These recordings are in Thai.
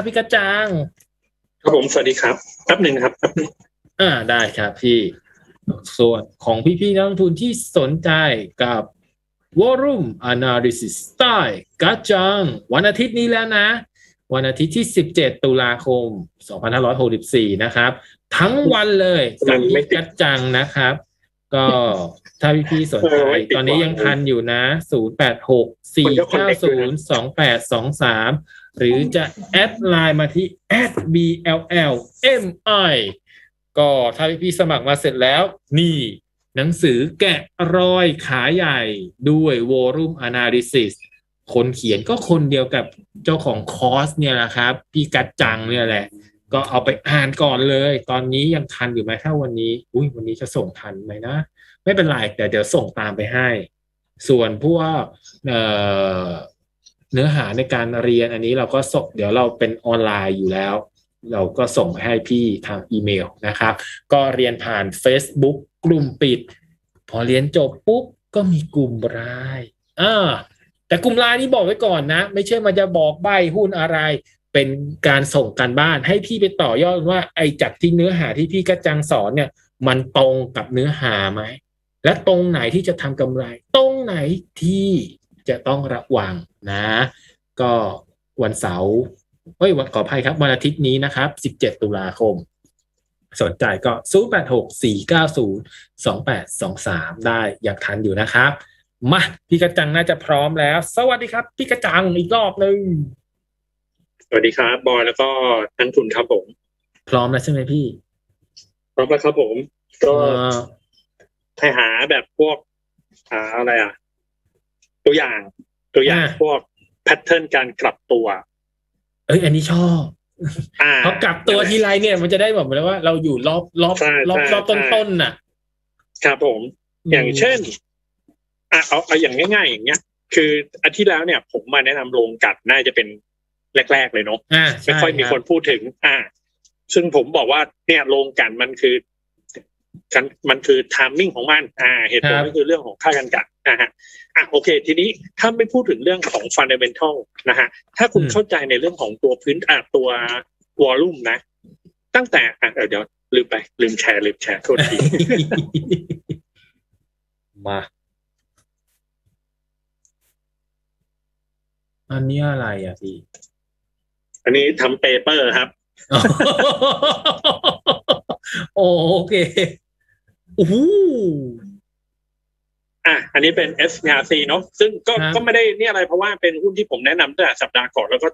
ครับพี่กระจังครับผมสวัสดีครับแป๊บหนึ่งนะครับแป๊บหนึงอ่าได้ครับพี่ ส่วนของพี่ๆนักลงทุนที่สนใจกับ War Room Analysis Style กระจัง วันอาทิตย์นี้แล้วนะ วันอาทิตย์ที่ 17 ตุลาคม 2564 นะครับ ทั้งวันเลยกับพี่กระจังนะครับ ก็ถ้าพี่ๆสนใจ ตอนนี้ยังทันอยู่นะ 0864902823 หรือจะแอดไลน์มาที่ @bllmi ก็ถ้าพี่สมัครมาเสร็จแล้ว นี่ หนังสือแกะรอยขาใหญ่ด้วย Volume Analysis คนเขียนก็คนเดียวกับเจ้าของคอร์สเนี่ยแหละครับ พี่กัดจังเนี่ยแหละ ก็เอาไปอ่านก่อนเลย ตอนนี้ยังทันอยู่ไหมถ้าวันนี้ อุ้ยวันนี้จะส่งทันไหมนะ ไม่เป็นไรแต่เดี๋ยวส่งตามไปให้ ส่วนพวกเอ่อ เนื้อหาในการเรียนอันนี้เราก็ส่งเดี๋ยวเราเป็นออนไลน์อยู่แล้ว เราก็ส่งให้พี่ทางอีเมลนะครับ ก็เรียนผ่าน Facebook กลุ่มปิด พอเรียนจบปุ๊บก็มีกลุ่มรายอ่าแต่กลุ่มรายนี้บอกไว้ก่อนนะ ไม่ใช่มันจะบอกใบหุ้นอะไร เป็นการส่งการบ้านให้พี่ไปต่อยอดว่าไอ้จากที่เนื้อหาที่พี่กระจังสอนเนี่ย มันตรงกับเนื้อหาไหมและตรงไหนที่จะทำกำไร ตรงไหนที่ จะต้องระวังนะ ก็วันเสาร์เอ้ยวันขออภัยครับ วันอาทิตย์นี้นะครับ 17 ตุลาคม สนใจก็ 0864902823 ได้อย่างทันอยู่นะครับ มาพี่กระจังน่าจะพร้อมแล้ว สวัสดีครับ พี่กระจังอีกรอบหนึ่งสวัสดีครับ บอยแล้วก็นักทุนครับผม พร้อมแล้วใช่ไหมพี่ พร้อมแล้วครับผม ก็เอ่อไปหาแบบพวกหาอะไรอะ ตัวอย่างตัวอย่างพวกแพทเทิร์นการกลับตัว เอ้ยอันนี้ชอบอ่า เพราะกลับตัวทีไรเนี่ย มันจะได้แบบเหมือนว่าเราอยู่รอบรอบใช่รอบใช่รอบใช่ ต้นๆน่ะครับผม อย่างเช่นอะเอาเอาอย่างง่าย ๆ อย่างเงี้ย คืออาทิตย์แล้วเนี่ย ผมมาแนะนำโรงกัดน่าจะเป็นแรก ๆ เลยเนาะอ่าไม่ค่อยมีคนพูดถึง อ่า ซึ่งผมบอกว่าเนี่ยโรงกลันมันคือกันมันคือทามมิ่งของมัน อ่า เหตุผลก็คือเรื่องของค่ากันกัด นะฮะอะโอเค ทีนี้ถ้าไม่พูดถึงเรื่องของฟันเดเมนทัลนะฮะถ้าคุณเข้าใจในเรื่องของตัวพื้นอะตัววอลลุ่มนะ ตั้งแต่อะเดี๋ยวเดี๋ยวลืมไป ลืมแชร์ลืมแชร์โทษทีมาอันนี้อะไรอะพี่ อันนี้ทำเปเปอร์ครับ โอโอเคโอ้โห อะอันนี้เป็น SRC เนาะซึ่งก็ครับก็ไม่ได้นี่อะไรเพราะว่าเป็นหุ้นที่ผมแนะนำตั้งแต่สัปดาห์ก่อนแล้วก็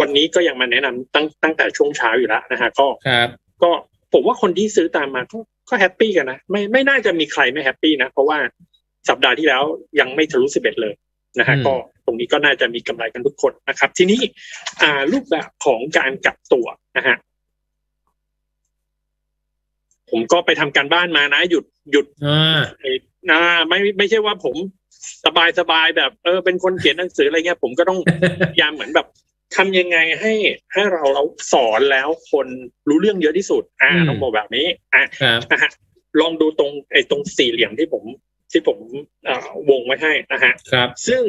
วันนี้ก็ยังมาแนะนำตั้งตั้งแต่ช่วงเช้าอยู่แล้วนะฮะก็ครับก็ผมว่าคนที่ซื้อตามมาก็ก็แฮปปี้กันนะไม่ไม่น่าจะมีใครไม่แฮปปี้นะ เพราะว่าสัปดาห์ที่แล้วยังไม่ทะลุสิบเอ็ดเลยนะฮะอืมก็ตรงนี้ก็น่าจะมีกำไรกันทุกคนนะครับ ทีนี้อ่ารูปแบบของการกลับตัวนะฮะผมก็ไปทำการบ้านมานะ หยุดหยุด อ่าไอ้อ่าไม่ไม่ใช่ว่าผมสบายสบายแบบ เออเป็นคนเขียนหนังสืออะไรเงี้ย ผมก็ต้องพยายามเหมือนแบบทำยังไงให้ให้เราเราสอนแล้วคนรู้เรื่องเยอะที่สุด อ่าอืมต้องบอกแบบนี้ อ่าครับนะฮะลองดูตรงไอ้ตรงสี่เหลี่ยมที่ผมที่ผมเอ่อวงไว้ให้นะฮะครับ ซึ่ง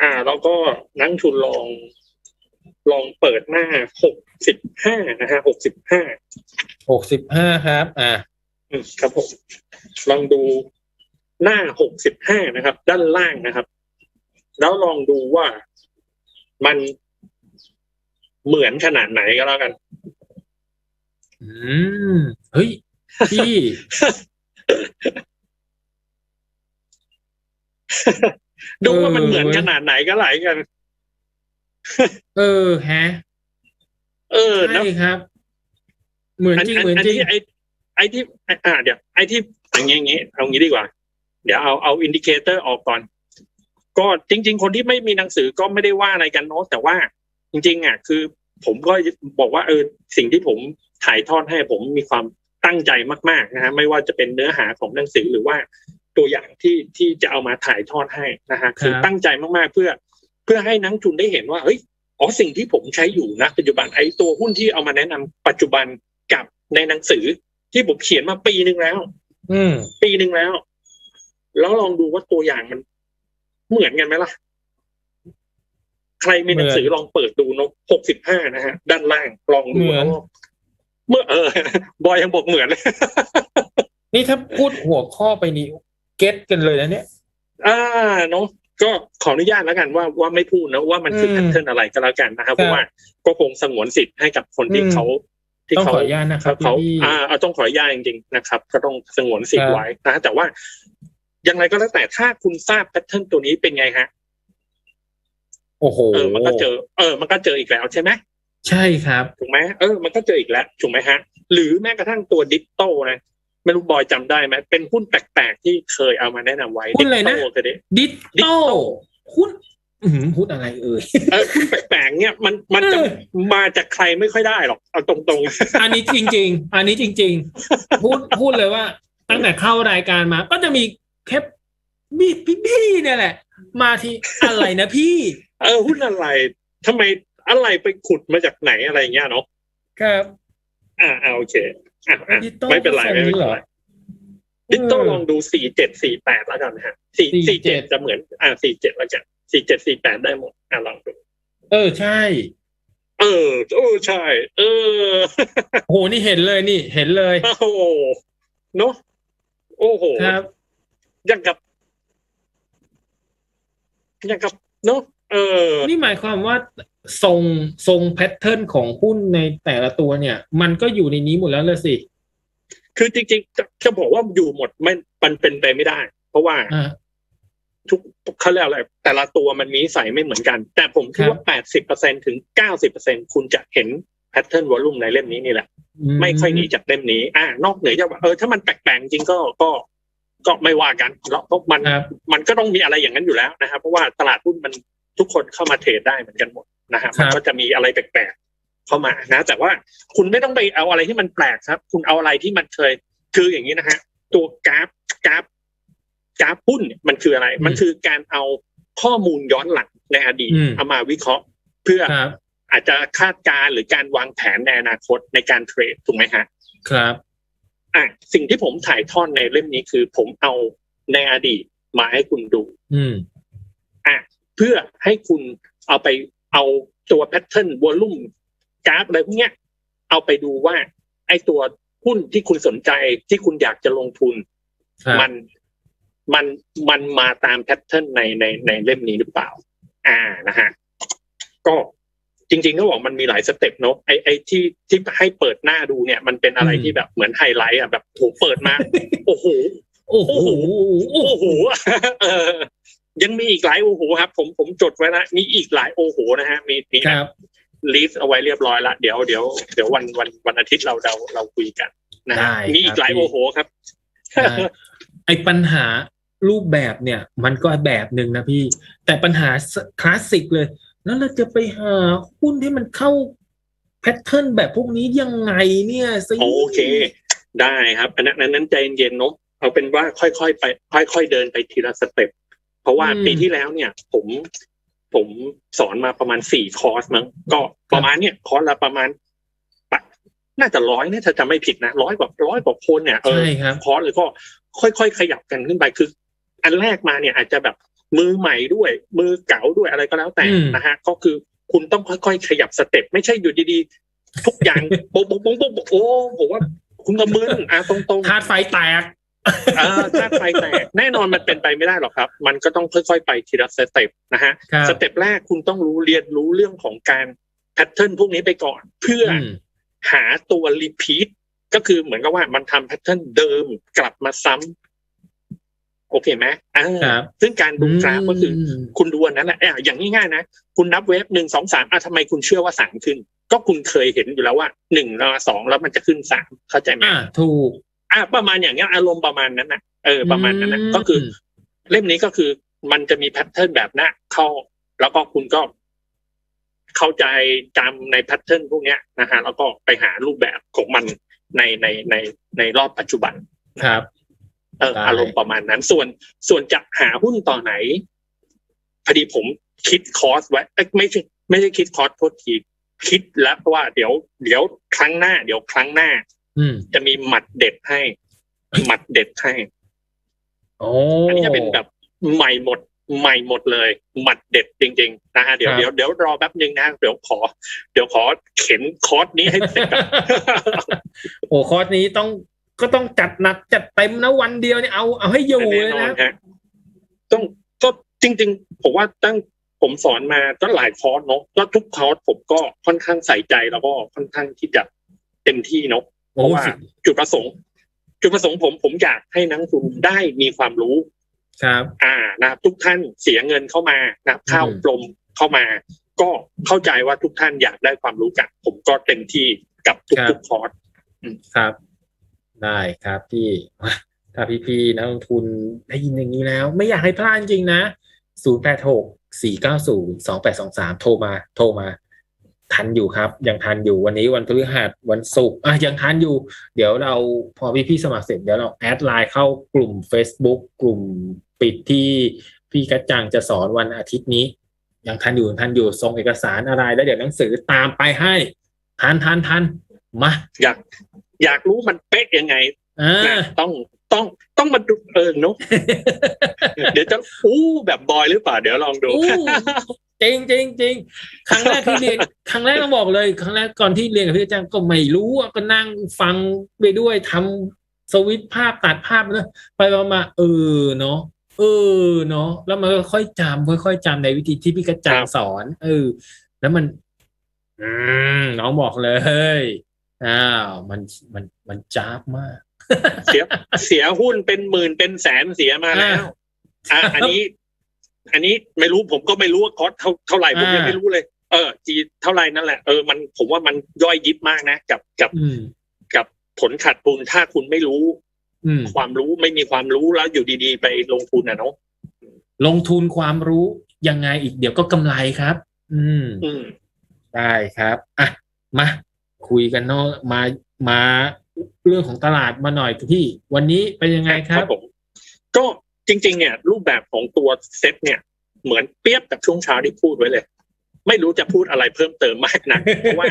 อ่าเราก็นักทุนลองลองเปิดหน้าหกสิบห้านะฮะหกสิบห้าหกสิบห้าครับ อ่าครับผมลองดู หน้าหกสิบห้านะครับ ด้านล่างนะครับ แล้วลองดูว่ามันเหมือนขนาดไหนก็แล้วกัน อืม เฮ้ย พี่ ดูว่ามันเออเหมือนขนาดไหนก็ไหลกัน เออฮะ เออนะใช่ครับ เหมือนอันจริงอันเหมือนอันจริงที่ไอไอที่อ่าเดี๋ยวไอที่อย่างงี้อย่างงี้เอางี้ดีกว่า เดี๋ยวเอาเอาอินดิเคเตอร์ออกก่อน ก็จริง ๆ คนที่ไม่มีหนังสือก็ไม่ได้ว่าอะไรกันเนาะแต่ว่าจริง ๆอะคือ ผมก็บอกว่าเออสิ่งที่ผมถ่ายทอดให้ผมมีความตั้งใจมาก ๆนะฮะไม่ว่าจะเป็นเนื้อหาของหนังสือหรือว่าตัวอย่างที่ที่จะเอามาถ่ายทอดให้นะฮะคือครับตั้งใจมากๆเพื่อ เพื่อให้นักทุนได้เห็นว่าเฮ้ยอ๋อสิ่งที่ผมใช้อยู่นะปัจจุบันไอ้ตัวหุ้นที่เอามาแนะนำปัจจุบันกับในหนังสือที่ผมเขียนมาปีหนึ่งแล้ว อืมปีหนึ่งแล้ว แล้วลองดูว่าตัวอย่างมัน เหมือนกันไหมล่ะ ใครมีหนังสือลองเปิดดูนกหกสิบห้านะฮะ ด้านล่างลองดูเหมือนแล้วเมื่อเออบอยยังบอกเหมือนเลยนี่ถ้าพูดหัวข้อไปนี่เก็ตกันเลยนะเนี่ย อ่าเนาะก็ขออนุญาตแล้วกันว่าว่าไม่พูดนะว่ามันคืออืมแพทเทิร์นอะไรก็แล้วกันนะครับครับเพราะว่าก็คงสงวนสิทธิ์ให้กับคนที่อืมเขาที่ต้องเขาขออนุญาตนะครับเขาพี่อ่าเอาต้องขออนุญาตจริงๆนะครับ ก็ต้องสงวนสิทครัธิ์บไว้นะแต่ว่า อย่างไรก็แล้วแต่ถ้าคุณทราบแพทเทิร์นตัวนี้เป็นไงฮะโอ้โหเออมันก็เจอ เออ มันก็เจออีกแล้วใช่ไหมใช่ครับถูกไหมเออมันก็เจออีกแล้วถูกไหมฮะ หรือแม้กระทั่งตัวดิจิตอลนะไม่รู้บอยจำได้ไหมเป็นหุ้นแปลกๆที่เคยเอามาแนะนำไว้หุ้นอะไรนะดิจิตอลเคยได้ดิจิตอล Digital หุ้นอื้อหือหุ้นอะไรเอ่ยเออหุ้นแปลกๆเนี่ยมันมันจะเออมาจากใครไม่ค่อยได้หรอกเอาตรงอันนี้จริง ๆ อันนี้จริง ๆ พูดพูดเลยว่า ตั้งแต่เข้ารายการมา ก็จะมี แค่มีพี่ๆเนี่ยแหละ มาที่อะไรนะพี่ๆเออหุ้นอะไรทำไมอะไรไปขุดมาจากไหนอะไรเงี้ยเนาะครับ อ่าอ่าโอเคอะอะดิจิตอลไม่เป็นไรไม่เป็นเหรไรอดิจิตอลลองดูสี่เจ็ดสี่แปดแล้วกันนะฮะสี่สี่เจ็ด47จะเหมือน อ่าสี่เจ็ดแล้วกันสี่เจ็ดสี่แปดได้หมด อ่าลองดู เออใช่ เออโอ้ใช่ เออโหนี่เห็นเลยนี่ เห็นเลย โอ้โหเนาะโอ้โห ครับ ยังกับ ยังกับเนาะเออ นี่หมายความว่าทรงทรงแพทเทิร์นของหุ้นในแต่ละตัวเนี่ย มันก็อยู่ในนี้หมดแล้วละสิ คือจริงๆจะจะบอกว่าอยู่หมดไม่มันเป็นไปไม่ได้ เพราะว่าอ่าทุกเขาเรียกอะไร แต่ละตัวมันมีนิสัยไม่เหมือนกัน แต่ผมคิดว่าแปดสิบเปอร์เซ็นถึงเก้าสิบเปอร์เซ็นคุณจะเห็นแพทเทิร์นวอลุ่มในเล่มนี้นี่แหละ ไม่ค่อยหนีจากเล่มนี้ อ่านอกเหนือจากว่าเออถ้ามันแปลกๆจริงก็ก็ ก็ไม่ว่ากันแล้วเพราะมันครับมันก็ต้องมีอะไรอย่างนั้นอยู่แล้วนะครับ เพราะว่าตลาดหุ้นมันทุกคนเข้ามาเทรดได้เหมือนกันหมดนะฮะครับมันก็จะมีอะไรแปลกๆเข้ามานะ แต่ว่าคุณไม่ต้องไปเอาอะไรที่มันแปลกครับ คุณเอาอะไรที่มันเคย คืออย่างนี้นะฮะตัวกราฟกราฟกราฟหุ้นเนี่ยมันคืออะไร มันคือการเอาข้อมูลย้อนหลังในอดีตอืมเอามาวิเคราะห์ เพื่อครับอาจจะคาดการณ์หรือการวางแผนในอนาคตในการเทรดถูกไหมฮะครับ อะสิ่งที่ผมถ่ายทอดในเล่มนี้คือ ผมเอาในอดีตมาให้คุณดู อืมอะเพื่อให้คุณเอาไปเอาตัวแพทเทิร์นวอลลุ่มกราฟอะไรพวกเนี้ย เอาไปดูว่า ไอ้ตัวหุ้นที่คุณสนใจที่คุณอยากจะลงทุนครับมันมันมันมาตามแพทเทิร์นในในในเล่มนี้หรือเปล่า อ่านะฮะก็ จริงๆก็บอกมันมีหลายสเต็ปเนอะไอไอที่ที่ให้เปิดหน้าดูเนี่ย มันเป็นอะไรที่แบบเหมือนไฮไลท์อะแบบโหเปิดมา โอ้โหโอ้โหโอ้โหเออยังมีอีกหลายโอ้โหครับ ผมผมจดไว้นะมีอีกหลายโอ้โหนะฮะมีมีครับลิสต์เอาไว้เรียบร้อยละเดี๋ยวเดี๋ยวเดี๋ยววันวันวันอาทิตย์เราเราเราคุยกันนะฮะได้มีอีกหลายครับพี่โอ้โหครับได้ไอปัญหารูปแบบเนี่ย มันก็แบบหนึ่งนะพี่ แต่ปัญหาคลาสสิกเลย แล้วเราจะไปหาหุ้นที่มันเข้าแพทเทิร์นแบบพวกนี้ยังไงเนี่ยสิโอเค ได้ครับ อันนั้นอันนั้นใจเย็นๆเนาะเอาเป็นว่าค่อยๆไป ค่อย ๆ เดินไปทีละสเต็ปเพราะว่าปีที่แล้วเนี่ย ผมผมสอนมาประมาณสี่คอร์สมั้งก็ประมาณเนี่ยคอร์สละประมาณปะน่าจะร้อยเนี่ยถ้าจำไม่ผิดนะร้อยกว่าร้อยกว่าคนเนี่ยเออใช่ครับคอร์สเลยก็ค่อยๆขยับกันขึ้นไปคือ อันแรกมาเนี่ยอาจจะแบบ มือใหม่ด้วย มือเก่าด้วยอะไรก็แล้วแต่อืมนะฮะก็คือคุณต้องค่อยๆ ขยับสเต็ปไม่ใช่อยู่ดีๆ ทุกอย่างโป๊ะโป๊ะโป๊ะโป๊ะโป๊ะโอ้ผมว่าคุณกระมึนอะตรงๆธาตุไฟแตกเออถ้าไฟแตกแน่นอนมันเป็นไปไม่ได้หรอกครับ มันก็ต้องค่อยๆ ไปทีละสเต็ปนะฮะครับสเต็ปแรกคุณต้องรู้เรียนรู้เรื่องของการแพทเทิร์นพวกนี้ไปก่อน เพื่อออืมหาตัวรีพีทก็คือเหมือนกับว่ามันทำแพทเทิร์นเดิมกลับมาซ้ำโอเคไหมอ่าครับซึ่งการดูกราฟก็คืออคุณดูอันนั้นแหละอะอย่างง่ายๆนะ คุณนับเวฟหนึ่งสองสามอะทำไมคุณเชื่อว่าสามขึ้น ก็คุณเคยเห็นอยู่แล้วว่าหนึ่งแล้วสองแล้วมันจะขึ้นสามเข้าใจไหมอ่าถูกอะประมาณอย่างเงี้ยอารมณ์ประมาณนั้นนะเออประมาณนั้นนะอืมก็คือ เล่มนี้ก็คือมันจะมีแพทเทิร์นแบบนั้นเข้า แล้วก็คุณก็เข้าใจจำในแพทเทิร์นพวกเนี้ยนะฮะแล้วก็ไปหารูปแบบของมันในในในในรอบปัจจุบันครับ เออได้อารมณ์ประมาณนั้น ส่วนส่วนจะหาหุ้นต่อไหน พอดีผมคิดคอร์สไว้เอ้ยไม่ใช่ไม่ใช่คิดคอร์สโทษทีคิดแล้วว่าเดี๋ยว เดี๋ยวครั้งหน้า เดี๋ยวครั้งหน้า อืมจะมีหมัดเด็ดให้ หมัดเด็ดให้โอ้อันนี้จะเป็นแบบใหม่หมดใหม่หมดเลย หมัดเด็ดจริงๆนะฮะเดี๋ยวครับเดี๋ยวเดี๋ยวรอแป๊บหนึ่งนะเดี๋ยวขอ เดี๋ยวขอเข็นคอร์สนี้ให้เสร็จก่อนโอ้คอร์สนี้ต้อง ก็ต้องจัดหนักจัดเต็มนะวันเดียวเนี่ยเอาเอาให้อยู่เลยแน่นอนนะฮะต้องก็จริง ๆ ผมว่าตั้งผมสอนมาก็หลายคอร์สเนาะก็ทุกคอร์สผมก็ค่อนข้างใส่ใจแล้วก็ค่อนข้างที่จะเต็มที่เนาะเพโอ้ราะว่าสุดจุดประสงค์ จุดประสงค์ผมผมอยากให้นักลงทุนได้มีความรู้ครับ อ่านะครับทุกท่านเสียเงินเข้ามานะครับเข้าอืมกลมเข้ามา ก็เข้าใจว่าทุกท่านอยากได้ความรู้กันผมก็เต็มที่กับทุกๆคอร์สครับ ได้ครับพี่ถ้าพี่ๆนักลงทุนได้ยินอย่างนี้แล้ว ไม่อยากให้พลาดจริงนะศูนย์แปดหกสี่เก้าศูนย์สองแปดสองสามโทรมา โทรมา ทันอยู่ครับ ยังทันอยู่วันนี้วันพฤหัสวันศุกร์อะยังทันอยู่ เดี๋ยวเราพอพี่ๆสมัครเสร็จเดี๋ยวเราแอดไลน์เข้ากลุ่ม Facebook กลุ่มปิดที่พี่กระจังจะสอนวันอาทิตย์นี้ ยังทันอยู่ทันอยู่ส่งเอกสารอะไรแล้วเดี๋ยวหนังสือตามไปให้ทันทันทันมาอยาก อยากรู้มันเป๊ะยังไงอ่านะต้องต้องต้องมาดูเออเนาะเดี๋ยวจะอู้แบบบอยหรือเปล่า เดี๋ยวลองดูอู้จริงจริงจริงครั้งแรกที่เรียนครั้งแรกต้องบอกเลย ครั้งแรกก่อนที่เรียนกับพี่อาจารย์ก็ไม่รู้อะก็นั่งฟังไปด้วยทำสวิตช์ภาพตัดภาพเนอะไปมาๆเออเนาะเออเนาะแล้วมันก็ค่อยจำค่อยๆจำในวิธีที่พี่กระจางสอน เออ แล้วมัน อืมน้องบอกเลย อ้าวมันมันมันจ้าบมาก เสียเสียหุ้นเป็นหมื่นเป็นแสนเสียมาแล้วอะอันนี้ อันนี้ไม่รู้ผมก็ไม่รู้ว่าคอสเท่าเท่าไหร่ผมยังอ่าไม่รู้เลย เออจีเท่าไหร่นั่นแหละเออมันผมว่ามันย่อยยิบมากนะกับกับอืมกับผลขาดทุนถ้าคุณไม่รู้อืมความรู้ไม่มีความรู้แล้วอยู่ดีๆ ไปลงทุนนะเนาะลงทุนความรู้ยังไงอีกเดี๋ยวก็กำไรครับ อืมอืมได้ครับอะมา คุยกันเนาะมามาเรื่องของตลาดมาหน่อยพี่ วันนี้เป็นยังไงครับผมก็จริง ๆ เนี่ย รูปแบบของตัวเซ็ตเนี่ย เหมือนเปรียบกับช่วงเช้าที่พูดไว้เลย ไม่รู้จะพูดอะไรเพิ่มเติมมากนะเพราะว่า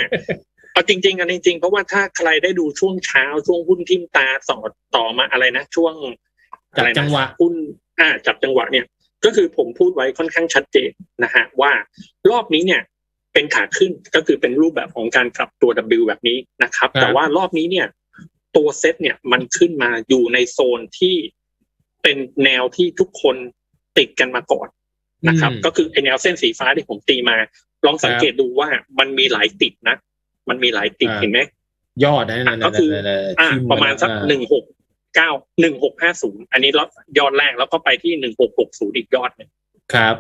เอาจริงๆอันจริงๆ เพราะว่าถ้าใครได้ดูช่วงเช้าช่วงหุ้นทิมตาสอดต่อมาอะไรนะ ช่วงจับอะไรนจังหวะหุ้นอ่าจับจังหวะเนี่ย ก็คือผมพูดไว้ค่อนข้างชัดเจนนะฮะว่ารอบนี้เนี่ย เป็นขาขึ้นก็คือเป็นรูปแบบของการกลับตัว W แบบนี้นะครับครับ แต่ว่ารอบนี้เนี่ย ตัวเซตเนี่ยมันขึ้นมาอยู่ในโซนที่เป็นแนวที่ทุกคนติดกันมาก่อนนะครับอืมก็คือไอแนวเส้นสีฟ้าที่ผมตีมา ลองสังเกตดูว่ามันมีหลายติดนะ มันมีหลายติดอ่าเห็นไหมยอดนะนั่นก็คือๆๆๆอ่าทิประมาณสักอ่หนึ่งหกเก้าหนึ่งหกห้าศูนย์อันนี้ยยอดแรกแล้วก็ไปที่หนึ่งหกหกศูนย์อีกยอดหนึ่งครับ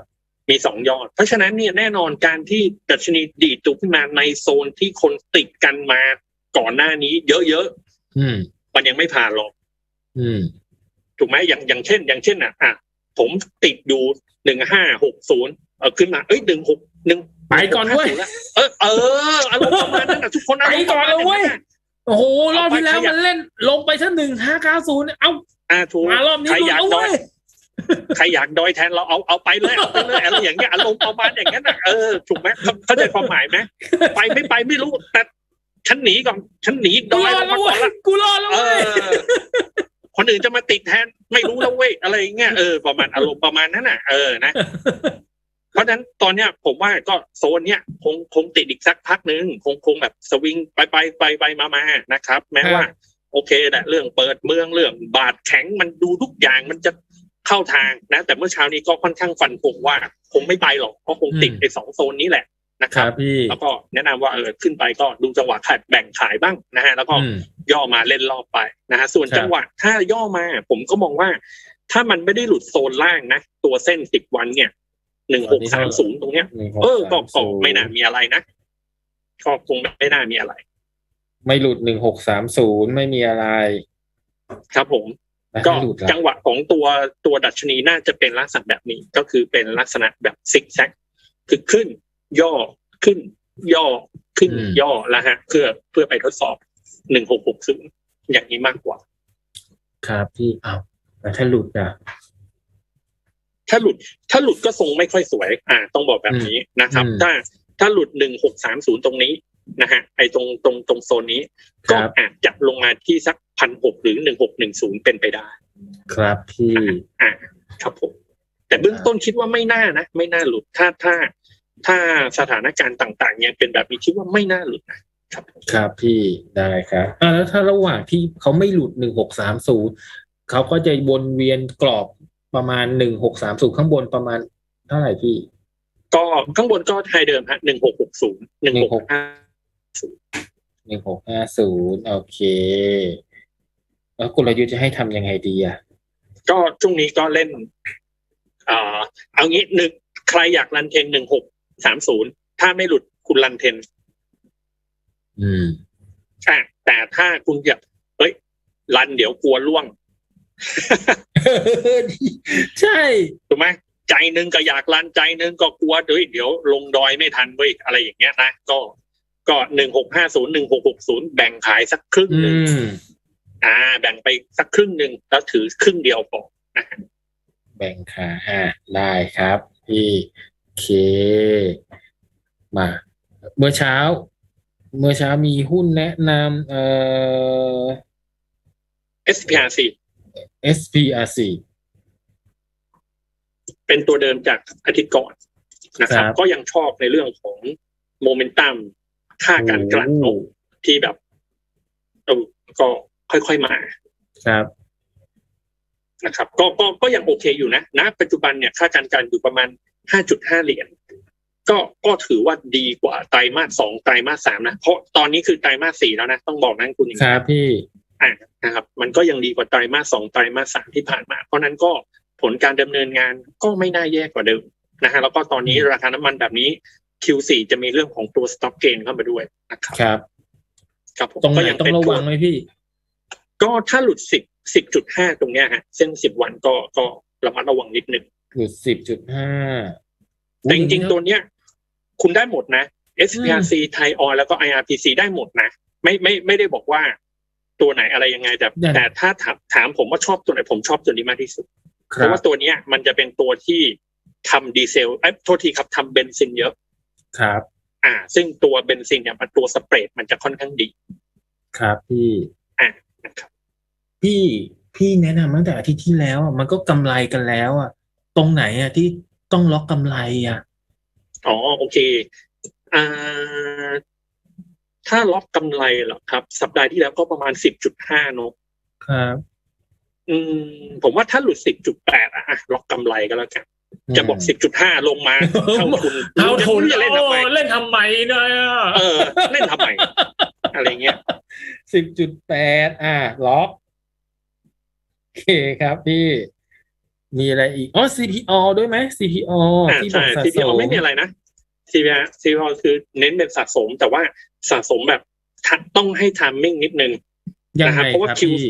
มีสองยอด เพราะฉะนั้นเนี่ยแน่นอนการที่ดัชนีดีดตัวขึ้นมาในโซนที่คนติดกันมาก่อนหน้านี้ เยอะอืมๆมันยังไม่ผ่านหรอกอืม ถูกไหมอย่างอย่างเช่น อย่างเช่นอะอะผมติดอยู่หนึ่งห้าหกศูนย์เออขึ้นมา เอ้ยหนึ่งหกหนึ่งไปก่อนเว้ยเออเอออารมณ์ประมาณนั้นอะทุกคนไปก่อนเลยเว้ยโอ้โหรอบที่แล้วเอาไปขยับมันเล่นลงไปสักหนึ่งห้าเก้าศูนย์เอ้าอ่าถูกมารอบนี้ใครดูอยากเอาดอเว้ยย ใครอยากดอยแทนเราเอาเอาไปเลยเอาไปเลยอะไรอย่างเงี้ยอารมณ์ประมาณอย่างนั้นอะเออถูกไหมเข้าเข้าใจความหมายไหมไปไม่ไปไม่รู้แต่ฉันหนีก่อนฉันหนีดกูอยรอลดงแล้วมาก่เว้อนยละกูรอดแล้วเอเว้ยอคนอื่นจะมาติดแทนไม่รู้แล้วเว้ยอะไรอย่างเงี้ยเออประมาณอารมณ์ประมาณนั้นน่ะเออนะเพราะฉะนั้นตอนเนี้ยผมว่าก็โซนเนี้ยคงคงติดอีกสักพักหนึ่งคงคงแบบสวิงไปไปไปไปมามานะครับ แม้ว่า โอเคแหละเรื่องเปิดเมืองเรื่องบาทแข็งมันดูทุกอย่างมันจะ เข้าทางนะ แต่เมื่อเช้านี้ก็ค่อนข้างฟันคงว่า คงไม่ไปหรอกเพราะคงติดอืมไอ้สองโซนนี้แหละนะคครัรับบพี่แล้วก็แนะนำว่าเออขึ้นไปก็ดูจังหวะขายแบ่งขายบ้างนะฮะแล้วก็อืมย่อมาเล่นรอบไปนะฮะส่วนครับจังหวะถ้าย่อมา ผมก็มองว่า ถ้ามันไม่ได้หลุดโซนล่างนะ ตัวเส้นสิบวันเนี่ยหนึ่งหกสามศูนย์ตรงเนี้ยหนึ่งหกเออก็สามก็ศูนย์ไม่น่ามีอะไรนะก็คงไม่น่ามีอะไร ไม่หลุดหนึ่งหกสามศูนย์ไม่มีอะไร ครับผมนะ ก็ไม่หลุดละจังหวะของตัวตัวดัชนีน่าจะเป็นลักษณะแบบนี้ก็คือเป็นลักษณะแบบซิกแซกคือขึ้น ย่อขึ้น ย่อขึ้นย่อแล้วฮะ เพื่อเพื่อไปทดสอบหนึ่งหกหกศูนย์อย่างนี้มากกว่า ครับพี่อ้าวแต่ถ้าหลุดอะถ้าหลุด ถ้าหลุดก็ทรงไม่ค่อยสวย อ่า ต้องบอกแบบนี้นะครับอืมถ้าถ้าหลุดหนึ่งหกสามศูนย์ตรงนี้ นะฮะไอ้ตรงตรงตรงโซนนี้คก็รับอาจจะลงมาที่สักพันหกหรือหนึ่งหกหนึ่งศูนย์เป็นไปได้ ครับพี่อ่าครับผมแต่เบื้องต้นคิดว่าไม่น่านะไม่น่าหลุดถ้าถ้า ถ้าสถานการณ์ต่างๆยังเป็นแบบนี้คิดว่าไม่น่าหลุดนะครับ ครับพี่ได้ครับอ่าแล้วถ้าระหว่างที่เขาไม่หลุดหนึ่งหกสามศูนย์เขาก็จะวนเวียนกรอบประมาณหนึ่งหกสามศูนย์ข้างบนประมาณเท่าไหร่พี่ ก็ข้างบนก็ไทยเดิมฮะหนึ่งหกหกศูนย์หนึ่งหกห้า หนึ่งหกห้าศูนย์โอเค แล้วกลยุทธ์จะให้ทำยังไงดีอะ ก็ช่วงนี้ก็เล่นเอ่อเอางี้หนึ่งใครอยากรันเทนหนึ่งหกสามศูนย์ถ้าไม่หลุดคุณรันเทนอืมอะแต่ถ้าคุณอยากเฮ้ย รันเดี๋ยวกลัวล่วง ใช่ ถูกไหมใจหนึ่งก็อยากรันใจหนึ่งก็กลัวเดี๋ยวเดี๋ยวลงดอยไม่ทันเว้ยอะไรอย่างเงี้ยนะก็ ก็หนึ่งหกห้าศูนย์หนึ่งหกหกศูนย์แบ่งขายสักครึ่งอืหนึ่งมอ่า แบ่งไปสักครึ่งหนึ่งแล้วถือครึ่งเดียวพอนะฮะแบ่งขาอ่าได้ครับพี่โอเคมา เมื่อเช้า เมื่อเช้ามีหุ้นแนะนำเอ่อ SPRC SPRC เป็นตัวเดิมจากอาทิตย์ก่อนนะครับครับก็ยังชอบในเรื่องของโมเมนตัม ค่าการกลั่นนมที่แบบเออก็ค่อยๆมาครับนะครับก็ก็ก็ยังโอเคอยู่นะณปัจจุบันเนี่ยค่าการกลั่นอยู่ประมาณ 5.5 เหรียญก็ก็ถือว่าดีกว่าไตรมาสสองไตรมาสสามนะเพราะตอนนี้คือไตรมาสสี่แล้วนะต้องบอกนั่นคุณอย่างคนี้รับพี่อะนะครับ มันก็ยังดีกว่าไตรมาสสองไตรมาสสามที่ผ่านมา เพราะนั้นก็ผลการดำเนินงานก็ไม่น่าแย่กว่าเดิมนะฮะแล้วก็ตอนนี้ราคาน้ำมันแบบนี้ Q4 จะมีเรื่องของตัว stock gain เข้ามาด้วยนะครับครับครับผมตรงไหนก็ยัต้องเป็นระตัววังไหมพี่ ก็ถ้าหลุดสิบสิบจุดห้าตรงเนี้ยฮะ เส้นสิบวันก็ก็ระมัดระวังนิดนึงหลุดสิบจุดห้าแต่จริงๆตัวเนี้ย คุณได้หมดนะ SPRC ไทยออยแล้วก็ IRPC ได้หมดนะ ไม่ไม่ไม่ได้บอกว่าตัวไหนอะไรยังไงแต่ แต่ถ้าถามถามผมว่าชอบตัวไหนผมชอบตัวนี้มากที่สุดคเพรัราะบว่าตัวเนี้ยมันจะเป็นตัวที่ทำดีเซลเอ้ยโทษทีครับทำเบนซินเยอะ ครับ อ่า ซึ่งตัวเบนซินเนี่ยมันตัวสเปรดมันจะค่อนข้างดี ครับพี่อ่านะครับพี่พี่แนะนำตั้งแต่อาทิตย์ที่แล้วอะมันก็กำไรกันแล้วอะตรงไหนอะที่ต้องล็อกกำไรอะอ๋อโอเคอ่าถ้าล็อกกำไรเหรอครับ สัปดาห์ที่แล้วก็ประมาณสิบจุดห้าเนอะครับ อืม ผมว่าถ้าหลุดสิบจุดแปดอะอะล็อกกำไรก็แล้วกัน จะบอกสิบจุดห้าลงมาเท่าทุนเท่าทุนจะเล่นทำไมโอ้เล่นทำไมเนี่ยอะเออ เล่นทำไม อะไรเงี้ยสิบจุดแปดอะล็อกโอเคครับพี่มีอะไรอีกอ๋อ CPO ด้วยไหม CPO อ่าที่บอใช่กสะส CPO มไม่มีอะไรนะ CPO CPO คือเน้นเป็นสะสมแต่ว่าสะสมแบบทัต้องให้ทามมิ่งนิดนึงยังนะคไงรับเพราะว่าครับคิวพี่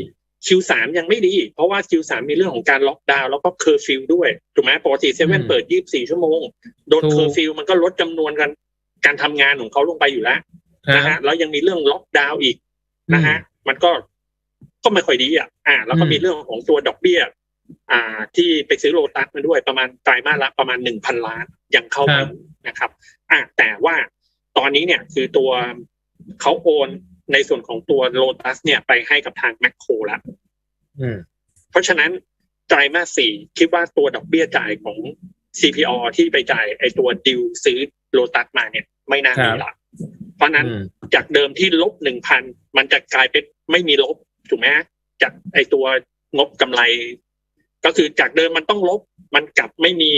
Q3 ยังไม่ดี เพราะว่า Q3 มีเรื่องของการล็อกดาวน์แล้วก็เคอร์ฟิวด้วยถูกไหมปกติเซเว่นอืมเปิด 24 ชั่วโมง โดนถูกเคอร์ฟิวมันก็ลดจำนวนกันการทำงานของเขาลงไปอยู่แล้วครันะบฮะแล้วยังมีเรื่องล็อกดาวน์อีกนะฮะอืมมันก็ก็ไม่ค่อยดีอะอ่า แล้วก็อืมมีเรื่องของตัวดอกเบี้ย อ่า ที่ไปซื้อโลตัสมาด้วยประมาณไตรมาสละประมาณหนึ่งพันล้านยังเข้ามาอยู่นะครับ อ่าแต่ว่าตอนนี้เนี่ยคือตัวเขาโอน ในส่วนของตัวโลตัสเนี่ยไปให้กับทางแมคโครแล้วอืมเพราะฉะนั้นไตรมาสสี่คิดว่าตัวดอกเบี้ยจ่ายของ CPO ที่ไปจ่ายไอตัวดิวซื้อโลตัสมาเนี่ยไม่น่ามีละเพราะฉะนั้นอืมจากเดิมที่ลบหนึ่งพันมันจะกลายเป็นไม่มีลบถูกไหมจากไอตัวงบกำไร ก็คือจากเดิมมันต้องลบมันกลับไม่มี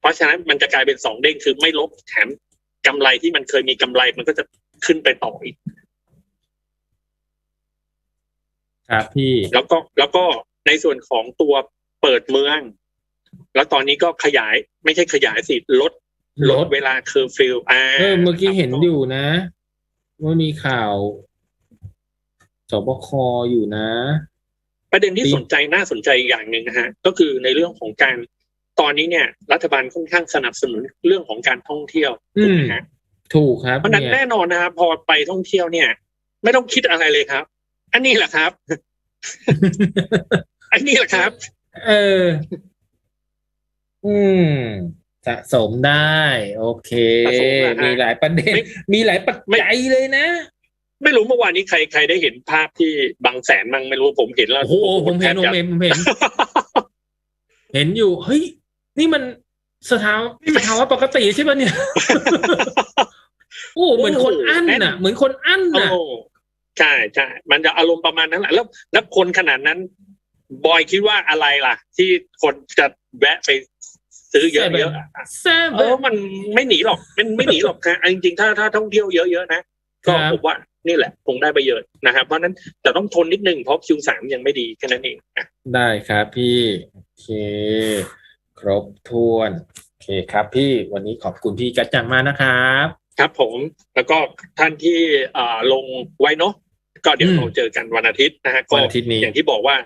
เพราะฉะนั้นมันจะกลายเป็นสองเด้งคือไม่ลบแถมกำไรที่มันเคยมีกำไรมันก็จะขึ้นไปต่ออีก ครับพี่แล้วก็แล้วก็ในส่วนของตัวเปิดเมือง แล้วตอนนี้ก็ขยายไม่ใช่ขยายสิลดลดเวลาเคอร์ฟิวอ่าเออเมื่อกี้เห็นอยู่นะว่ามีข่าวสบคอยู่นะ ประเด็นที่ปีสนใจน่าสนใจอีกอย่างหนึ่งนะฮะ ก็คือในเรื่องของการตอนนี้เนี่ย รัฐบาลค่อนข้างสนับสนุนเรื่องของการท่องเที่ยวถูกไหมฮะถูกครับเพราะฉะนั้นเนี่ยแน่นอนนะครับพอไปท่องเที่ยวเนี่ย ไม่ต้องคิดอะไรเลยครับ อันนี้แหละครับ อันนี้แหละครับ เออ อืมสะสมได้ โอเค สะสมนะฮะมีหลายประเด็น ไม่ มีหลายปัจไม่จัยเลยนะ ไม่รู้เมื่อวานนี้ใครใครได้เห็นภาพที่บางแสนมั้งไม่รู้ผมเห็นแล้วโอ้โหผมเห็นผมเห็นผมเห็น เห็นอยู่ เฮ้ย นี่มันสถาวสภาวะปกติใช่ปะเนี่ย โอ้เหมือนคนอั้นน่ะ เหมือนคนอั้นโอ้น่ะ ใช่ใช่มันจะอารมณ์ประมาณนั้นแหละแล้วแล้วคนขนาดนั้น บอยคิดว่าอะไรล่ะ ที่คนจะแวะไปซื้อเยอะๆอะแซ่บเออมันไม่หนีหรอกมันไม่หนีหรอกครับจริงๆถ้าถ้าท่องเที่ยวเยอะๆนะก็ครับ ผมว่านี่แหละคงได้ประโยชน์นะครับเพราะฉะนั้นแต่ต้องทนนิดนึงเพราะคิวสามยังไม่ดีแค่นั้นเองอะได้ครับพี่โอเค ครบถ้วน โอเคครับพี่วันนี้ขอบคุณพี่กัจจังมากนะครับ ครับผมแล้วก็ท่านที่อ่าลงไว้เนาะ ก็เดี๋ยวอืมเราเจอกันวันอาทิตย์นะฮะก็วันอาทิตย์นี้อย่างที่บอกว่า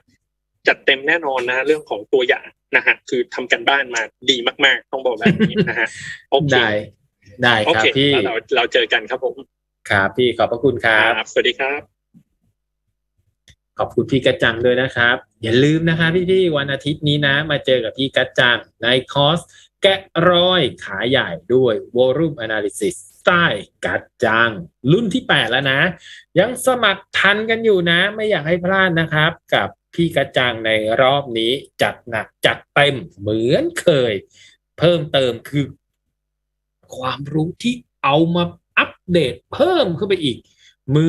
จัดเต็มแน่นอนนะฮะเรื่องของตัวอย่างนะฮะคือทำกันบ้านมาดีมาก ๆ ต้องบอกแบบนี้นะฮะโอเคได้ได้โอครับเคพี่แล้วเราเราเจอกันครับผมครับพี่ขอบพระคุณครับ สวัสดีครับ ขอบคุณพี่กัจจังด้วยนะครับ อย่าลืมนะคะพี่ๆวันอาทิตย์นี้นะ มาเจอกับพี่กัจจังในคอร์สแกะรอยขาใหญ่ด้วย Volume Analysis ไต้กัดจัง รุ่นที่ 8 แล้วนะ ยังสมัครทันกันอยู่นะ ไม่อยากให้พลาดนะครับ กับพี่กัดจังในรอบนี้จัดหนักจัดเต็มเหมือนเคย เพิ่มเติมคือ ความรู้ที่เอามาอัปเดตเพิ่มขึ้นไปอีก